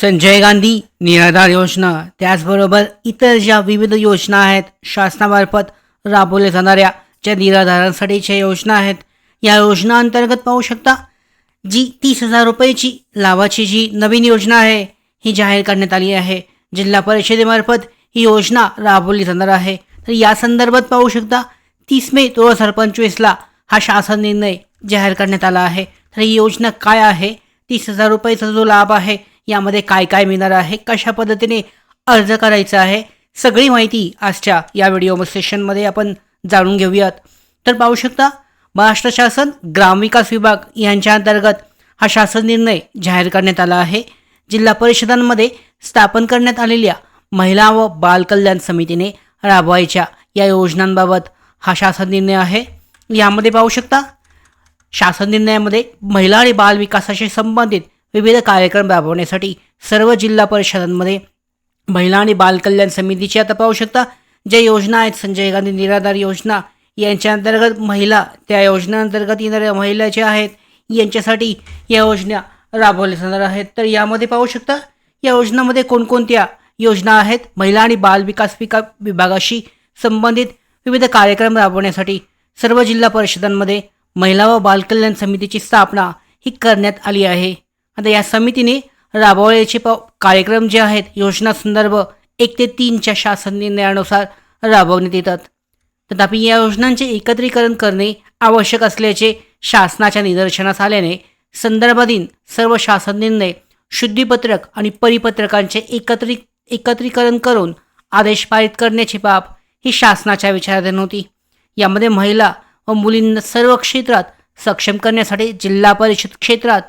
संजय गांधी निराधार योजना त्याचबरोबर इतर ज्या विविध योजना आहेत शासनामार्फत राबवल्या जाणाऱ्या ज्या निराधारांसाठीच्या योजना आहेत या योजना अंतर्गत पाहू शकता जी तीस हजार रुपयेची लाभाची जी नवीन योजना आहे ही जाहीर करण्यात आली आहे. जिल्हा परिषदेमार्फत ही योजना राबवली जाणार आहे. तर या संदर्भात पाहू शकता तीस मे दोन हजार पंचवीसला हा शासन निर्णय जाहीर करण्यात आला आहे. तर ही योजना काय आहे? तीस हजार रुपयाचा जो लाभ आहे यामध्ये काय काय मिळणार आहे कशा पद्धतीने अर्ज करायचा आहे सगळी माहिती आजच्या या व्हिडिओ सेशनमध्ये आपण जाणून घेऊयात. तर पाहू शकता महाराष्ट्र शासन ग्रामविकास विभाग यांच्या अंतर्गत हा शासन निर्णय जाहीर करण्यात आला आहे. जिल्हा परिषदांमध्ये स्थापन करण्यात आलेल्या महिला व बाल कल्याण समितीने राबवायच्या या योजनांबाबत हा शासन निर्णय आहे. यामध्ये पाहू शकता शासन निर्णयामध्ये महिला आणि बाल विकासाशी संबंधित विविध कार्यक्रम राबवण्यासाठी सर्व जिल्हा परिषदांमध्ये महिला आणि बालकल्याण समितीची आता पाहू शकता. ज्या योजना आहेत संजय गांधी निराधार योजना यांच्या अंतर्गत महिला त्या योजनेअंतर्गत येणाऱ्या महिला ज्या आहेत यांच्यासाठी या योजना राबवल्या जाणार आहेत. तर यामध्ये पाहू शकता या योजनामध्ये कोणकोणत्या योजना आहेत? महिला आणि बाल विकास विका विभागाशी संबंधित विविध कार्यक्रम राबवण्यासाठी सर्व जिल्हा परिषदांमध्ये महिला व बालकल्याण समितीची स्थापना ही करण्यात आली आहे. आता या समितीने राबवण्याचे प कार्यक्रम जे आहेत योजना संदर्भ एक ते तीनच्या शासन निर्णयानुसार राबवण्यात येतात. तथापि या योजनांचे एकत्रीकरण करणे आवश्यक असल्याचे शासनाच्या निदर्शनास आल्याने संदर्भाधीन सर्व शासन निर्णय शुद्धीपत्रक आणि परिपत्रकांचे एकत्रित एकत्रीकरण करून आदेश पारित करण्याची बाब ही शासनाच्या विचाराधीन होती. यामध्ये महिला व मुलींना सर्व क्षेत्रात सक्षम करण्यासाठी जिल्हा परिषद क्षेत्रात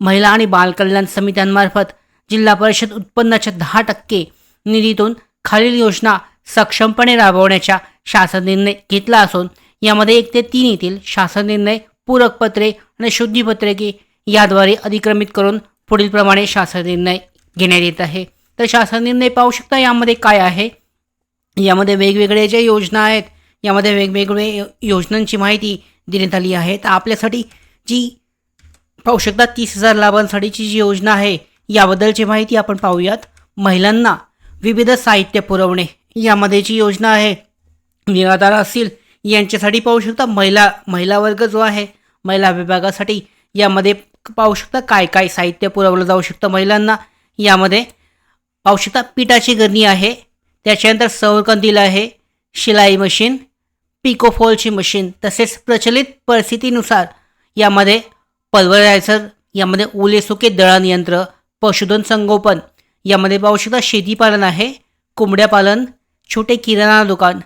महिला आणि बाल कल्याण समित्यांमार्फत जिल्हा परिषद उत्पन्नाच्या दहा टक्के निधीतून खालील योजना सक्षमपणे राबवण्याच्या शासन निर्णय घेतला असून यामध्ये एक ते तीन येथील शासन निर्णय पूरकपत्रे आणि शुद्धीपत्रके याद्वारे अधिक्रमित करून पुढील प्रमाणे शासन निर्णय घेण्यात येत आहे. तर शासन निर्णय पाहू शकता यामध्ये काय आहे? यामध्ये वेगवेगळ्या ज्या योजना आहेत यामध्ये वेगवेगळे योजनांची माहिती देण्यात आली आहे. तर आपल्यासाठी जी पाहू शकता तीस हजार लाभांसाठीची जी योजना आहे याबद्दलची माहिती आपण पाहूयात. महिलांना विविध साहित्य पुरवणे यामध्ये जी योजना आहे निराधार असतील यांच्यासाठी पाहू शकता महिला महिला वर्ग जो आहे महिला विभागासाठी यामध्ये पाहू शकता काय काय साहित्य पुरवलं जाऊ शकतं महिलांना. यामध्ये पाहू शकता पिठाची गरणी आहे त्याच्यानंतर सौरकंदील आहे शिलाई मशीन पिकोफॉलची मशीन तसेच प्रचलित परिस्थितीनुसार यामध्ये पल्वरायझर यामध्ये ओले सुके दळण यंत्र पशुधन संगोपन यामध्ये पाहू शकता शेतीपालन आहे कोंबड्या पालन छोटे किराणा दुकान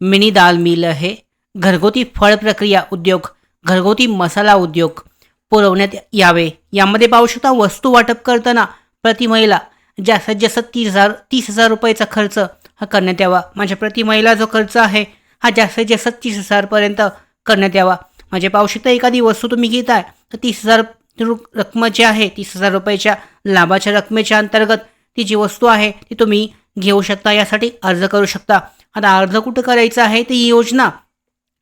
मिनी दाल मिल आहे घरगुती फळ प्रक्रिया उद्योग घरगुती मसाला उद्योग पुरवण्यात यावे. यामध्ये पाहू शकता वस्तू वाटप करताना प्रति महिला जास्तीत जास्त तीस हजार तीस हजार रुपयाचा खर्च हा करण्यात यावा. म्हणजे प्रति महिला जो खर्च आहे हा जास्तीत जास्त तीस हजारपर्यंत करण्यात यावा. म्हणजे पाहू शकता एखादी वस्तू तुम्ही घेताय तर तीस हजार रक्कम जी आहे. तीस हजार रुपयाच्या लाभाच्या रकमेच्या अंतर्गत ती जी वस्तू आहे ती तुम्ही घेऊ शकता. यासाठी अर्ज करू शकता. आता अर्ज कुठं करायचा आहे? ती योजना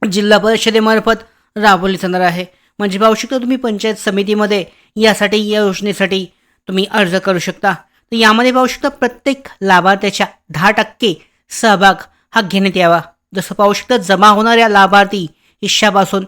जिल्हा परिषदेमार्फत राबवली जाणार आहे. म्हणजे पाहू शकता तुम्ही पंचायत समितीमध्ये यासाठी या योजनेसाठी तुम्ही अर्ज करू शकता. तर यामध्ये पाहू शकता प्रत्येक लाभार्थ्याच्या दहा टक्के सहभाग हा घेण्यात यावा. जसं पाहू शकता जमा होणाऱ्या लाभार्थी हिश्शापासून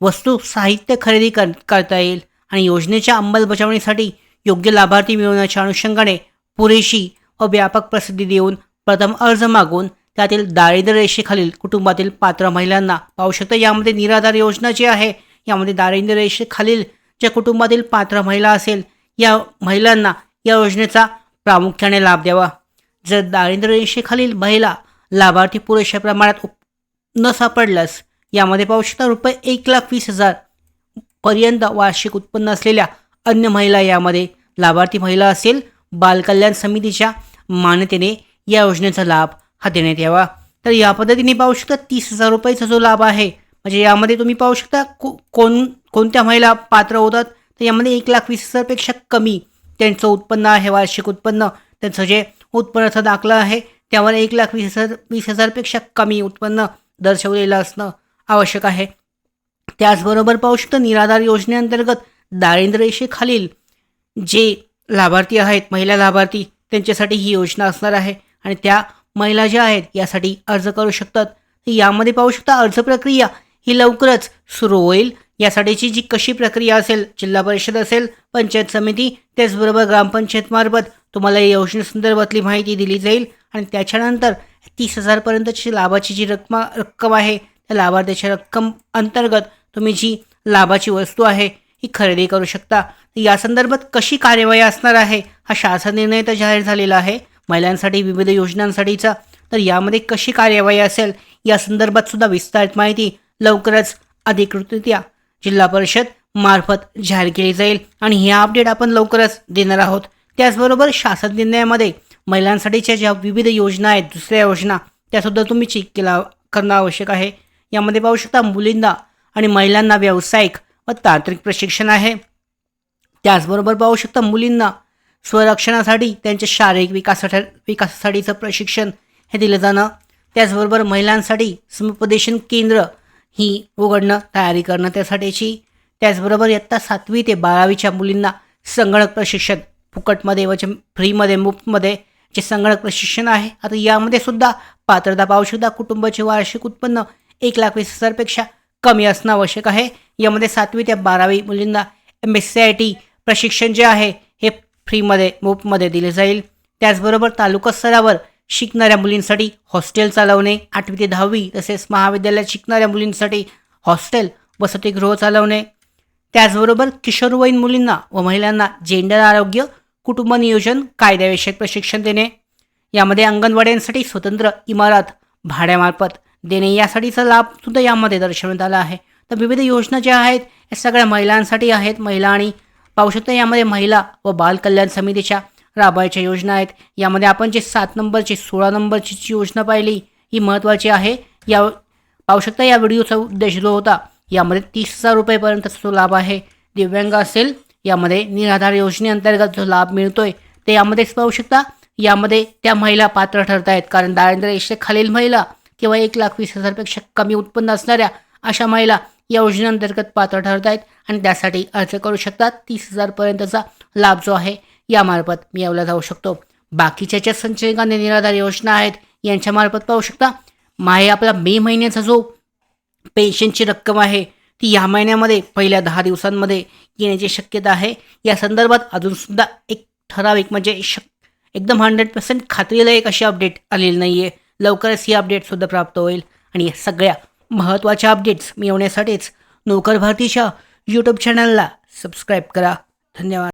वस्तू साहित्य खरेदी कर करता येईल आणि योजनेच्या अंमलबजावणीसाठी योग्य लाभार्थी मिळवण्याच्या अनुषंगाने पुरेशी व व्यापक प्रसिद्धी देऊन प्रथम अर्ज मागून त्यातील दारिद्र्य रेषेखालील कुटुंबातील पात्र महिलांना पाहू शकता यामध्ये निराधार योजना जी आहे यामध्ये दारिद्र्य रेषेखालील ज्या कुटुंबातील पात्र महिला असेल या महिलांना या योजनेचा प्रामुख्याने लाभ द्यावा. जर दारिद्र्य रेषेखालील महिला लाभार्थी पुरेशा प्रमाणात उप न सापडल्यास यामध्ये पाहू शकता रुपये एक लाख वीस हजार पर्यंत वार्षिक उत्पन्न असलेल्या अन्य महिला यामध्ये लाभार्थी महिला असेल बालकल्याण समितीच्या मान्यतेने या योजनेचा लाभ हा देण्यात यावा. तर या पद्धतीने पाहू शकता तीस हजार रुपयाचा जो लाभ आहे म्हणजे यामध्ये तुम्ही पाहू शकता को कोण कोणत्या महिला पात्र होतात तर यामध्ये एक लाख वीस हजारपेक्षा कमी त्यांचं उत्पन्न आहे वार्षिक उत्पन्न. त्यांचं जे उत्पन्नाचा दाखला आहे त्यावर एक लाख वीस हजार वीस हजारपेक्षा कमी उत्पन्न दर्शवलेलं असणं आवश्यक आहे. त्याचबरोबर पाहू शकतो निराधार योजनेअंतर्गत दारिद्र्य रेषेखालील जे लाभार्थी आहेत महिला लाभार्थी त्यांच्यासाठी ही योजना असणार आहे आणि त्या महिला ज्या आहेत यासाठी अर्ज करू शकतात. यामध्ये पाहू शकता अर्ज प्रक्रिया ही लवकरच सुरू होईल. यासाठीची जी कशी प्रक्रिया असेल जिल्हा परिषद असेल पंचायत समिती त्याचबरोबर ग्रामपंचायतमार्फत तुम्हाला या योजनेसंदर्भातली माहिती दिली जाईल आणि त्याच्यानंतर तीस हजारपर्यंतची लाभाची जी रक्कम रक्कम आहे त्या लाभार्थ्याच्या रक्कम अंतर्गत तुम्ही जी लाभाची वस्तू आहे ही खरेदी करू शकता. या संदर्भात कशी कार्यवाही असणार आहे हा शासन निर्णय तर जाहीर झालेला आहे. महिलांसाठी विविध योजनांसाठीचा तर यामध्ये कशी कार्यवाही असेल या संदर्भात सुद्धा विस्तारित माहिती लवकरच अधिकृतरित्या जिल्हा परिषद मार्फत जाहीर केली जाईल आणि हे अपडेट आपण लवकरच देणार आहोत. त्याचबरोबर शासन निर्णयामध्ये महिलांसाठीच्या ज्या विविध योजना आहेत दुसऱ्या योजना त्यासुद्धा तुम्ही चेक केला करणं आवश्यक आहे. यामध्ये पाहू शकता मुलींना आणि महिलांना व्यावसायिक व तांत्रिक प्रशिक्षण आहे. त्याचबरोबर पाहू शकता मुलींना स्वरक्षणासाठी त्यांच्या शारीरिक विकासासाठी विकासासाठीचं प्रशिक्षण हे दिलं जाणं. त्याचबरोबर महिलांसाठी समुपदेशन केंद्र ही उघडणं तयारी करणं त्यासाठीची. त्याचबरोबर इयत्ता सातवी ते बारावीच्या मुलींना संगणक प्रशिक्षण फुकटमध्ये व जे फ्रीमध्ये मुफ्तमध्ये जे संगणक प्रशिक्षण आहे. आता यामध्ये सुद्धा पात्रता पाहू शकता कुटुंबाचे वार्षिक उत्पन्न एक लाख वीस हजारपेक्षा कमी असणं आवश्यक आहे. यामध्ये सातवी ते बारावी मुलींना M S C I T प्रशिक्षण जे आहे हे फ्रीमध्ये मोफमध्ये दिले जाईल. त्याचबरोबर तालुका स्तरावर शिकणाऱ्या मुलींसाठी हॉस्टेल चालवणे आठवी ते दहावी तसेच महाविद्यालयात शिकणाऱ्या मुलींसाठी हॉस्टेल वसतिगृह चालवणे. त्याचबरोबर किशोरवयीन मुलींना व महिलांना जेंडर आरोग्य कुटुंब नियोजन कायद्याविषयक प्रशिक्षण देणे. यामध्ये अंगणवाड्यांसाठी स्वतंत्र इमारत भाड्यामार्फत देणे यासाठीचा लाभ सुद्धा यामध्ये दर्शवण्यात आला आहे. तर विविध योजना ज्या आहेत या सगळ्या महिलांसाठी आहेत. महिला आणि पाहू शकता यामध्ये महिला व बाल कल्याण समितीच्या राबवायच्या योजना आहेत. यामध्ये आपण जे सात नंबरची सोळा नंबरची जी योजना पाहिली ही महत्त्वाची आहे. या पाहू शकता या व्हिडिओचा उद्देश जो होता यामध्ये तीस हजार रुपयेपर्यंतचा जो लाभ आहे. दिव्यांग असेल यामध्ये निराधार योजनेअंतर्गत जो लाभ मिळतोय ते यामध्येच पाहू शकता. यामध्ये त्या महिला पात्र ठरत आहेत कारण दारिद्र्य रेषेखालील महिला किंवा एक लाख वीस हजारपेक्षा कमी उत्पन्न असणाऱ्या अशा महिला या योजनेअंतर्गत पात्र ठरत आहेत आणि त्यासाठी अर्ज करू शकतात. तीस हजारपर्यंतचा लाभ जो आहे यामार्फत मिळवला जाऊ शकतो. बाकीच्या ज्या संचयकांनी निराधार योजना आहेत यांच्यामार्फत पाहू शकता. माहे आपला मे महिन्याचा जो पेन्शनची रक्कम आहे ती या महिन्यामध्ये पहिल्या दहा दिवसांमध्ये येण्याची शक्यता आहे. या संदर्भात अजूनसुद्धा एक ठराविक म्हणजे शक एकदम हंड्रेड पर्सेंट खात्रीलायक अशी अपडेट आलेली नाही आहे लवकरच ही अपडेटसुद्धा प्राप्त होईल. आणि या सगळ्या महत्त्वाच्या अपडेट्स मिळवण्यासाठीच नोकर भारतीच्या यूट्यूब चॅनलला सबस्क्राईब करा. धन्यवाद.